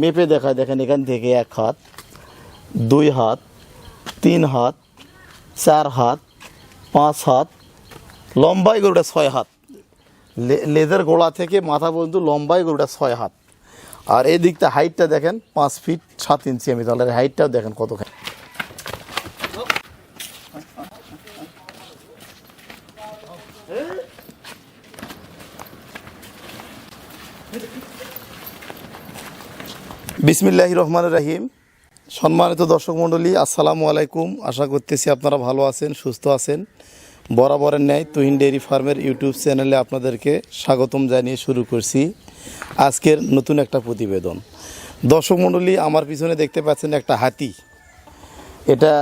মেপে দেখা দেখেন এখান থেকে এক হাত, দুই হাত, তিন হাত, চার হাত, পাঁচ হাত, লম্বাই গরুটা ছয় হাত। লেজের গোড়া থেকে মাথা পর্যন্ত লম্বাই গরুটা ছয় হাত। আর এই দিকটা হাইটটা দেখেন পাঁচ ফিট সাত ইঞ্চি আমি, তাহলে হাইটটাও দেখেন কতখানি। বিসমিল্লাহ রহমান রাহিম। সম্মানিত দর্শক মণ্ডলী, আসসালামু আলাইকুম। আশা করতেছি আপনারা ভালো আছেন, সুস্থ আছেন। বরাবরের ন্যায় তুহিন ডেয়ারি ফার্মের ইউটিউব চ্যানেলে আপনাদেরকে স্বাগতম জানিয়ে শুরু করছি আজকের নতুন একটা প্রতিবেদন। দর্শক মণ্ডলী, আমার পিছনে দেখতে পাচ্ছেন একটা হাতি। এটা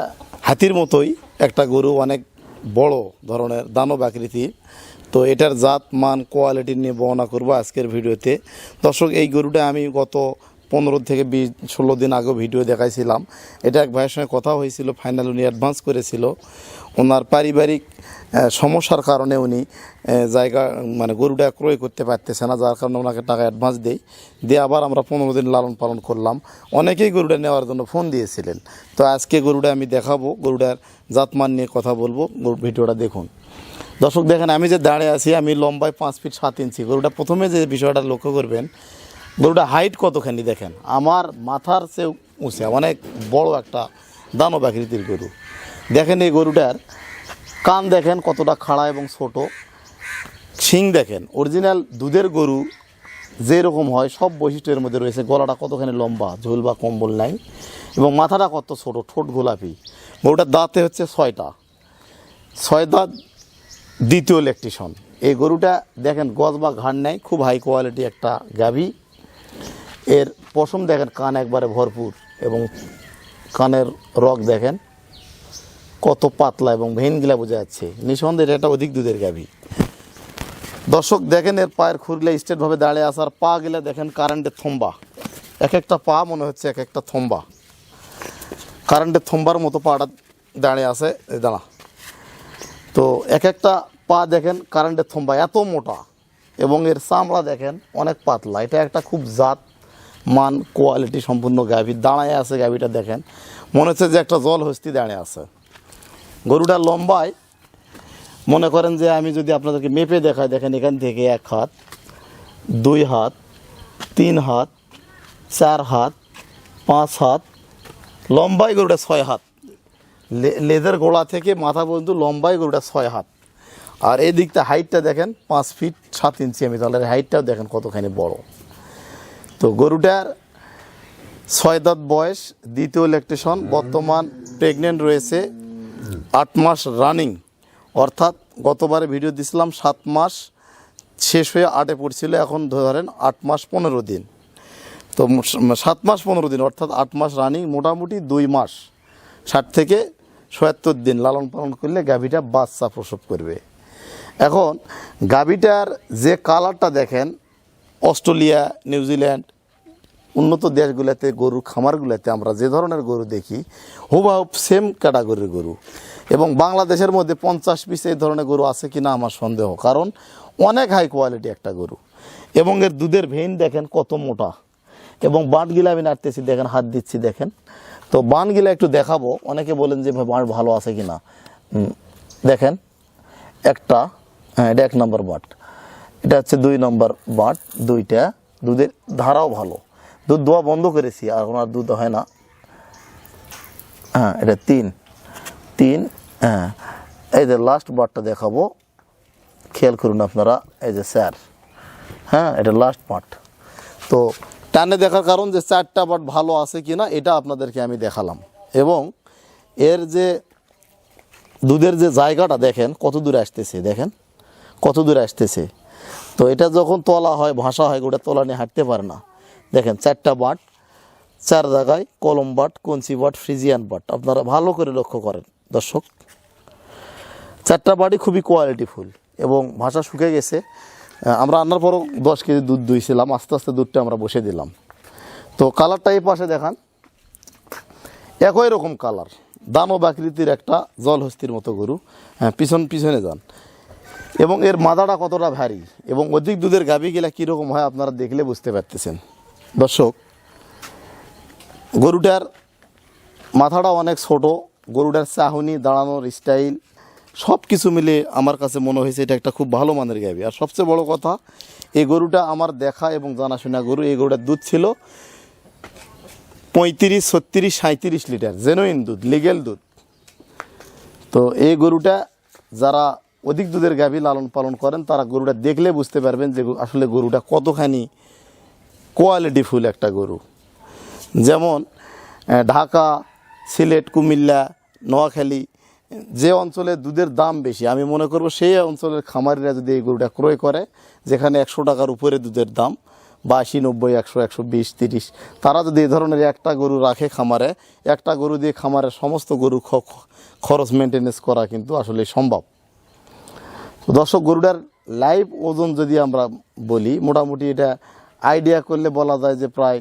হাতির মতোই একটা গরু, অনেক বড় ধরনের দানব আকৃতির। তো এটার জাত, মান কোয়ালিটি নিয়ে বর্ণনা করব আজকের ভিডিওতে। দর্শক, এই গরুটা আমি গত পনেরো থেকে বিশ, ষোলো দিন আগে ভিডিও দেখাইছিলাম। এটা এক ভাইয়ের সঙ্গে কথা হয়েছিল ফাইনাল উনি অ্যাডভান্স করেছিল। ওনার পারিবারিক সমস্যার কারণে উনি জায়গা মানে গরুটা ক্রয় করতে পারতেছে না, যার কারণে ওনাকে টাকা অ্যাডভান্স দেই। দিয়ে আবার আমরা পনেরো দিন লালন পালন করলাম। অনেকেই গরুটা নেওয়ার জন্য ফোন দিয়েছিলেন। তো আজকে গরুটা আমি দেখাবো, গরুটার জাতমান নিয়ে কথা বলব। ভিডিওটা দেখুন। দর্শক, দেখেন, আমি যে দাঁড়িয়ে আছি, আমি লম্বায় পাঁচ ফিট সাত ইঞ্চি গরুটা প্রথমে যে বিষয়টা লক্ষ্য করবেন গরুটা হাইট কতখানি দেখেন? আমার মাথার চেয়ে উঁচা অনেক বড় একটা দানব আকৃতির গরু। দেখেন এই গরুটার কান দেখেন কতটা খাড়া এবং ছোট। শিং দেখেন অরিজিনাল দুধের গরু যেরকম হয়, সব বৈশিষ্ট্যের মধ্যে রয়েছে। গলাটা কতখানি লম্বা, ঝোল বা কম্বল নাই। এবং মাথাটা কত ছোট, ঠোঁট গোলাপি। গরুটার দাঁতে হচ্ছে ছয়টা। ছয় দাঁত দ্বিতীয় ইলেকট্রিশন এই গরুটা দেখেন গজ বা ঘাড় নেয় খুব হাই কোয়ালিটি একটা গাভী। এর পশম দেখেন, কান একবারে ভরপুর এবং কানের রগ দেখেন, কত পাতলা এবং ভেনগুলা বোঝা যাচ্ছে। নিঃসন্দেহে এটা অধিক দুধের গাভী। দর্শক দেখেন, এর পায়ের খুরলে স্টেটভাবে দাঁড়িয়ে আসার পা গেলে দেখেন কারেন্টের থম্বা। এক একটা পা মনে হচ্ছে এক একটা থম্বা। কারেন্টের থম্বার মতো পাটা দাঁড়িয়ে আছে দাঁড়া। তো এক একটা পা দেখেন কারেন্টের থম্বা এত মোটা এবং এর চামড়া দেখেন অনেক পাতলা। এটা একটা খুব জাত মান কোয়ালিটি সম্পূর্ণ গাভি। দাঁড়ায় আছে গাভিটা দেখেন। মনে হচ্ছে যে একটা জল হস্তি দাঁড়িয়ে আছে। গরুটা লম্বায়। মনে করেন যে আমি যদি আপনাদেরকে মেপে দেখাই, দেখেন এখান থেকে এক হাত, দুই হাত, তিন হাত, চার হাত, পাঁচ হাত লম্বাই গরুটা ছয় হাত। লে- লেজের গোড়া থেকে মাথা পর্যন্ত লম্বাই গরুটা ছয় হাত। আর এই দিকটা হাইটটা দেখেন পাঁচ ফিট সাত ইঞ্চি আমি, তাহলে হাইটটাও দেখেন কতখানি বড়। তো গরুটার ছয় দাঁত বয়স, দ্বিতীয় ইলেকট্রিশন বর্তমান প্রেগনেন্ট রয়েছে, আট মাস রানিং অর্থাৎ গতবারে ভিডিও দিছিলাম, সাত মাস শেষ হয়ে আটে পড়ছিল, এখন ধরেন আট মাস পনেরো দিন। তো সাত মাস পনেরো দিন, অর্থাৎ আট মাস রানিং মোটামুটি দুই মাস। ষাট থেকে সয়াত্তর দিন লালন পালন করলে গাভীটা বাচ্চা প্রসব করবে। এখন গাভীটার যে কালারটা দেখেন অস্ট্রেলিয়া নিউজিল্যান্ড উন্নত দেশগুলোতে গরুর খামারগুলোতে আমরা যে ধরনের গরু দেখি হুবাহুব সেম ক্যাটাগরির গরু। এবং বাংলাদেশের মধ্যে পঞ্চাশ পিস এই ধরনের গরু আছে কিনা আমার সন্দেহ কারণ অনেক হাই কোয়ালিটি একটা গরু। এবং এর দুধের ভেইন দেখেন কত মোটা। এবং বাঁটগুলা আমি নাড়তেছি দেখেন হাত দিচ্ছি দেখেন। তো বানগুলা একটু দেখাবো অনেকে বলেন যে বাঁট ভালো আছে কিনা। হুম, দেখেন একটা হ্যাঁ এটা এক নম্বর বাট এটা হচ্ছে দুই নম্বর বাট দুইটা দুধের ধারাও ভালো। দুধ দোয়া বন্ধ করেছি, আর আর দুধ হয় না। হ্যাঁ এটা তিন। তিন হ্যাঁ। এই যে লাস্ট বারটা দেখাবো। খেয়াল করুন আপনারা, এই যে স্যার। হ্যাঁ এটা লাস্ট পার্ট তো টানে দেখার কারণ যে চারটা বাট ভালো আছে কি না এটা আপনাদেরকে আমি দেখালাম। এবং এর যে দুধের যে জায়গাটা, দেখেন, কত দূরে আসতেছে, দেখেন। কত দূরে আসতেছে। তো এটা যখন তলা হয় ভাষা হয়, গোটা তলা নিয়ে হাঁটতে পারে না। দেখেন, চারটা বাট, চার জায়গায় কলম বাট, কঞ্চি বাট, ফ্রিজিয়ান বাট। আপনারা ভালো করে লক্ষ্য করেন, দর্শক। চারটা বাড়ি খুবই কোয়ালিটিফুল এবং ভাষা শুকে গেছে। আমরা আনার পরও দশ কেজি দুধ দুইছিলাম, আস্তে আস্তে দুধটা আমরা বসে দিলাম। তো কালারটা এই পাশে দেখান। একই রকম কালার, দানব আকৃতির একটা জলহস্তির মতো গরু। হ্যাঁ পিছন পিছনে যান। এবং এর মাদাটা কতটা ভারী? এবং অধিক দুধের গাভী গেলে কীরকম হয় আপনারা দেখলে বুঝতে পারতেছেন। দর্শক, গরুটার মাথাটা অনেক ছোট, গরুটার চাহনি, দাঁড়ানোর স্টাইল সব কিছু মিলে আমার কাছে মনে হয়েছে এটা একটা খুব ভালো মানের গাবি আর সবচেয়ে বড় কথা, এই গরুটা আমার দেখা এবং জানাশোনা গরু, এই গরুটার দুধ ছিল পঁয়ত্রিশ, ছত্রিশ সাঁত্রিশ লিটার জেনুইন দুধ লিগেল দুধ। তো এই গরুটা যারা অধিক দুধের গাভী লালন পালন করেন, তারা গরুটা দেখলে বুঝতে পারবেন যে আসলে গরুটা কতখানি কোয়ালিটিফুল একটা গরু। যেমন ঢাকা, সিলেট, কুমিল্লা, নোয়াখালী, যে অঞ্চলে দুধের দাম বেশি, আমি মনে করব সেই অঞ্চলের খামারিরা যদি এই গরুটা ক্রয় করে, যেখানে একশো টাকার উপরে দুধের দাম বা আশি নব্বই, একশো একশো বিশ, তিরিশ, তারা যদি এই ধরনের একটা গরু রাখে খামারে, একটা গরু দিয়ে খামারের সমস্ত গরু খরচ মেনটেনেন্স করা কিন্তু আসলে সম্ভব। দর্শক গরুটার লাইভ ওজন যদি আমরা বলি, মোটামুটি এটা আইডিয়া করলে বলা যায় যে প্রায়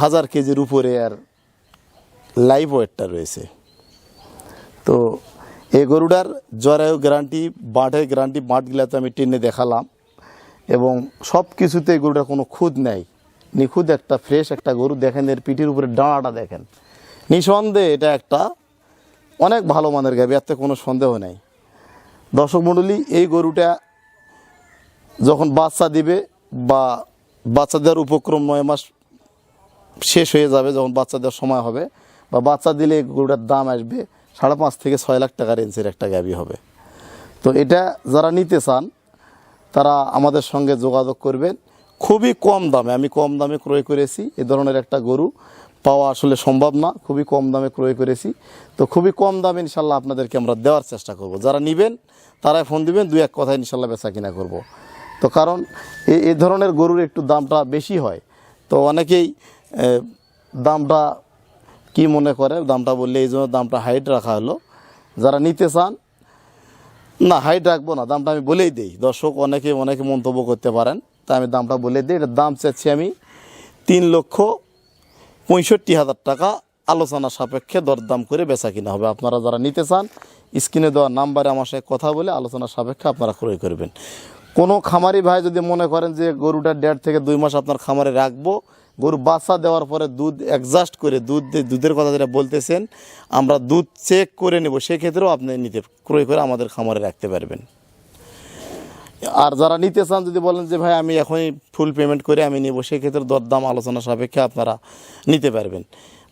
হাজার কেজির উপরে আর লাইভ ওয়েটটা রয়েছে। তো এই গরুটার জরায়ু গ্যারান্টি বাঁটের গ্যারান্টি বাঁটগুলা তো আমি টেনে দেখালাম এবং সব কিছুতে গরুটার কোনো খুদ নেই। নিখুঁত একটা ফ্রেশ একটা গরু, দেখেন এর পিঠির উপরে ডাঁড়াটা দেখেন। নিঃসন্দেহে এটা একটা অনেক ভালো মানের গাবি এতে কোনো সন্দেহ নেই। দর্শক মণ্ডলী এই গরুটা যখন বাচ্চা দিবে বা বাচ্চা দেওয়ার উপক্রম নয় মাস শেষ হয়ে যাবে, যখন বাচ্চা দেওয়ার সময় হবে, বা বাচ্চা দিলে এই গরুটার দাম আসবে সাড়ে পাঁচ থেকে ছয় লাখ টাকা রেঞ্জের একটা গাবি হবে। তো এটা যারা নিতে চান, তারা আমাদের সঙ্গে যোগাযোগ করবেন। খুবই কম দামে, আমি কম দামে ক্রয় করেছি, এ ধরনের একটা গরু। পাওয়া আসলে সম্ভব না। খুবই কম দামে ক্রয় করেছি। তো খুবই কম দামে ইনশাল্লাহ আপনাদেরকে আমরা দেওয়ার চেষ্টা করব। যারা নেবেন, তারাই ফোন দিবেন, দুই এক কথায় ইনশাল্লাহ বেচা কিনা করব। তো কারণ এই ধরনের গরুর একটু দামটা বেশি হয়। তো অনেকেই দামটা কি মনে করে, দামটা বললে এই জন্য দামটা হাইট রাখা হলো। যারা নিতে চান, না, হাইট রাখব না, দামটা আমি বলেই দিই। দর্শক, অনেকে অনেকে মন্তব্য করতে পারেন, তা আমি দামটা বলে দিই। এটার দাম চাচ্ছি আমি তিন লক্ষ পঁয়ষট্টি হাজার টাকা আলোচনা সাপেক্ষে দরদাম করে বেচা কিনা হবে। আপনারা যারা নিতে চান, স্ক্রিনে দেওয়া নাম্বারে আমার সাথে কথা বলে আলোচনা সাপেক্ষে আপনারা ক্রয় করবেন। কোনো খামারি ভাই যদি মনে করেন যে গরুটা দেড় থেকে দুই মাস আপনার খামারে রাখব, গরু বাচ্চা দেওয়ার পরে দুধ অ্যাডজাস্ট করে দুধ দুধের কথা যেটা বলতেছেন, আমরা দুধ চেক করে নেব, সেক্ষেত্রেও আপনি নিতে, ক্রয় করে আমাদের খামারে রাখতে পারবেন। আর যারা নিতে চান, যদি বলেন যে, ভাই, আমি এখনই ফুল পেমেন্ট করে আমি নেব, সেক্ষেত্রে দরদাম আলোচনা সাপেক্ষে আপনারা নিতে পারবেন।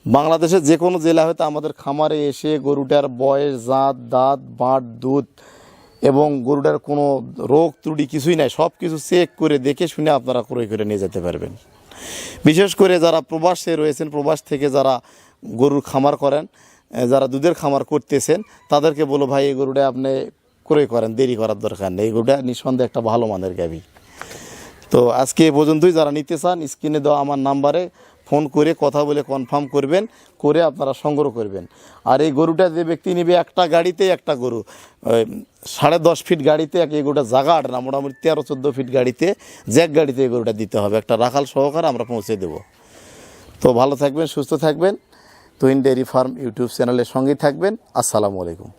বাংলাদেশের যে কোনো জেলা হয়তো আমাদের খামারে এসে গরুটার বয়স, জাত, দাঁত, বাঁট, দুধ এবং গরুটার কোনো রোগ ত্রুটি কিছুই নাই সব কিছু চেক করে দেখে শুনে আপনারা ক্রয় করে নিয়ে যেতে পারবেন। বিশেষ করে যারা প্রবাসে রয়েছেন, প্রবাস থেকে যারা গরুর খামার করেন যারা দুধের খামার করতেছেন, তাদেরকে বলো ভাই, এই গরুটা আপনি ক্রয় করেন, দেরি করার দরকার নেই। এই গরুটা নিঃসন্দেহে একটা ভালো মানের গাবি তো আজকে এ পর্যন্তই। যারা নিতে চান, স্ক্রিনে দেওয়া আমার নাম্বারে ফোন করে কথা বলে কনফার্ম করবেন, করে আপনারা সংগ্রহ করবেন। আর এই গরুটা যে ব্যক্তি নেবে একটা গাড়িতে একটা গরু সাড়ে দশ ফিট গাড়িতে এক এই গরুটা জায়গা আট না, মোটামুটি তেরো চোদ্দ ফিট গাড়িতে জ্যাক গাড়িতে এই গরুটা দিতে হবে। একটা রাখাল সহকারে আমরা পৌঁছে দেবো। তো ভালো থাকবেন, সুস্থ থাকবেন। তুহিন ডেয়ারি ফার্ম ইউটিউব চ্যানেলের সঙ্গেই থাকবেন। আসসালামু আলাইকুম।